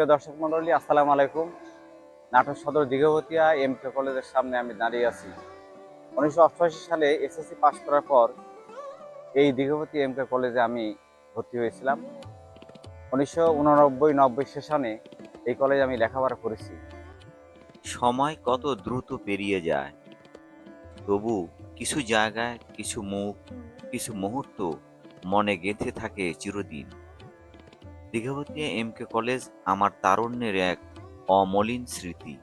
প্রিয় দর্শক মন্ডলী, আসসালামু আলাইকুম। নাটোর সদর দীঘবতিয়া এম কে কলেজের সামনে আমি দাঁড়িয়ে আছি। উনিশশো অষ্টআশি সালে এসএসসি পাশ করার পর এই দীঘবতী এম কে কলেজে আমি ভর্তি হয়েছিলাম। উনিশশো উননব্বই নব্বই সেশনে এই কলেজে আমি লেখাপড়া করেছি। সময় কত দ্রুত পেরিয়ে যায়, তবু কিছু জায়গায় কিছু মুখ, কিছু মুহূর্ত মনে গেঁথে থাকে চিরদিন। দীঘাবতী এম কে কলেজ আমার তারুণ্যের এক অমলিন স্মৃতি।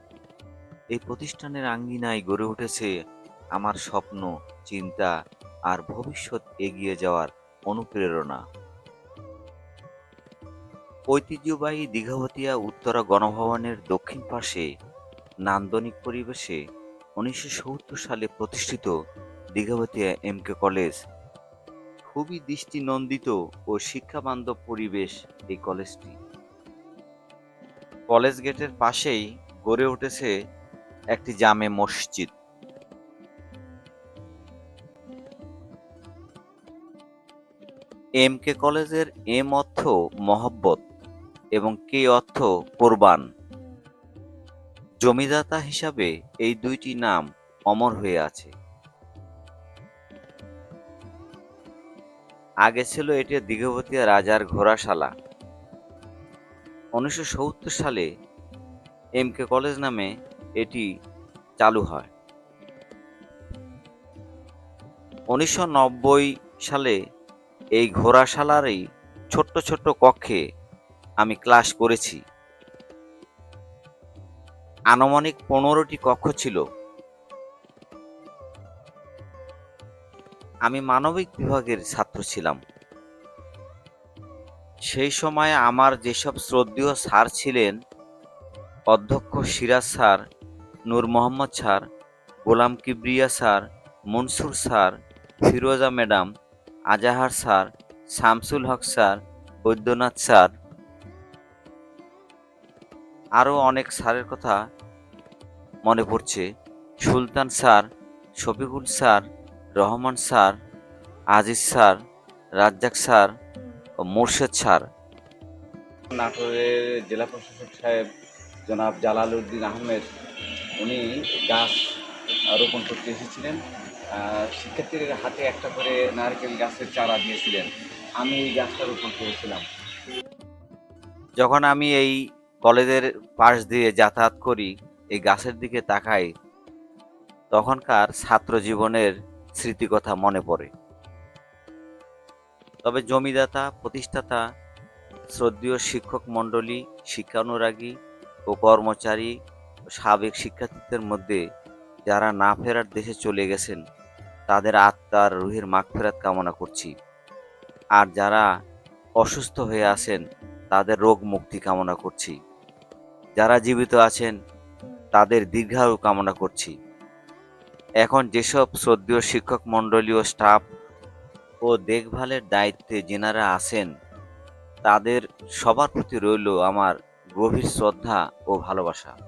এই প্রতিষ্ঠানের আঙ্গিনায় গড়ে উঠেছে আমার স্বপ্ন, চিন্তা আর ভবিষ্যৎ এগিয়ে যাওয়ার অনুপ্রেরণা। ঐতিহ্যবাহী দীঘাবতিয়া উত্তরা গণভবনের দক্ষিণ পাশে নান্দনিক পরিবেশে উনিশশো সত্তর সালে প্রতিষ্ঠিত দীঘাবতিয়া এম কে কলেজ খুবই দৃষ্টিনন্দিত ও শিক্ষাবান্ধব পরিবেশ এই কলেজটি। কলেজ গেটের পাশেই গড়ে উঠেছে একটি জামে মসজিদ। এম কে কলেজের এম অর্থ মহব্বত এবং কে অর্থ কোরবান। জমিদাতা হিসাবে এই দুইটি নাম অমর হয়ে আছে। আগে ছিল এটি দীঘবতিয়া রাজার ঘোড়াশালা। উনিশশো সত্তর সালে এম কে কলেজ নামে এটি চালু হয়। উনিশশো নব্বই সালে এই ঘোড়াশালারই ছোট্ট ছোট্ট কক্ষে আমি ক্লাস করেছি। আনুমানিক পনেরোটি কক্ষ ছিল। আমি মানবিক বিভাগের ছাত্র ছিলাম। সেই সময় আমার যেসব শ্রদ্ধেয় স্যার ছিলেন, অধ্যক্ষ Siraj sir, Noor Mohammad sir, Golam Kibria sir, Mansur sir, Firoza madam, Azahar sir, Shamsul Haque sir, Baidyanath sir. আরও অনেক স্যারের কথা মনে পড়ছে। Sultan sir, Shafiqul sir Rahman sir Aziz sir Razzak sir ও মোর্শেদ স্যার। নাটোরের জেলা প্রশাসক সাহেব জনাব জালাল উদ্দিন আহমেদ উনি গাছ রোপণ করতে এসেছিলেন। শিক্ষার্থীদের হাতে একটা করে নারকেল গাছের চারা দিয়েছিলেন। আমি এই গাছটা রোপণ করেছিলাম। যখন আমি এই কলেজের পাশ দিয়ে যাতায়াত করি এই গাছের দিকে তাকাই তখনকার ছাত্র জীবনের স্মৃতিকথা মনে পড়ে। তবে জমিদাতা, প্রতিষ্ঠাতা, শ্রদ্ধীয় শিক্ষক মণ্ডলী, শিক্ষানুরাগী ও কর্মচারী সাবেক শিক্ষার্থীদের মধ্যে যারা না ফেরার দেশে চলে গেছেন, তাদের আত্মার রুহের মাগফেরাত কামনা করছি। আর যারা অসুস্থ হয়ে আছেন, তাদের রোগ মুক্তি কামনা করছি। যারা জীবিত আছেন, তাদের দীর্ঘায়ু কামনা করছি। এখন যেসব শ্রদ্ধেয় শিক্ষক মণ্ডলী স্টাফ ও দেখভালের দায়িত্বে যেনারা আছেন, তাদের সবার প্রতি রইল আমার গভীর শ্রদ্ধা ও ভালোবাসা।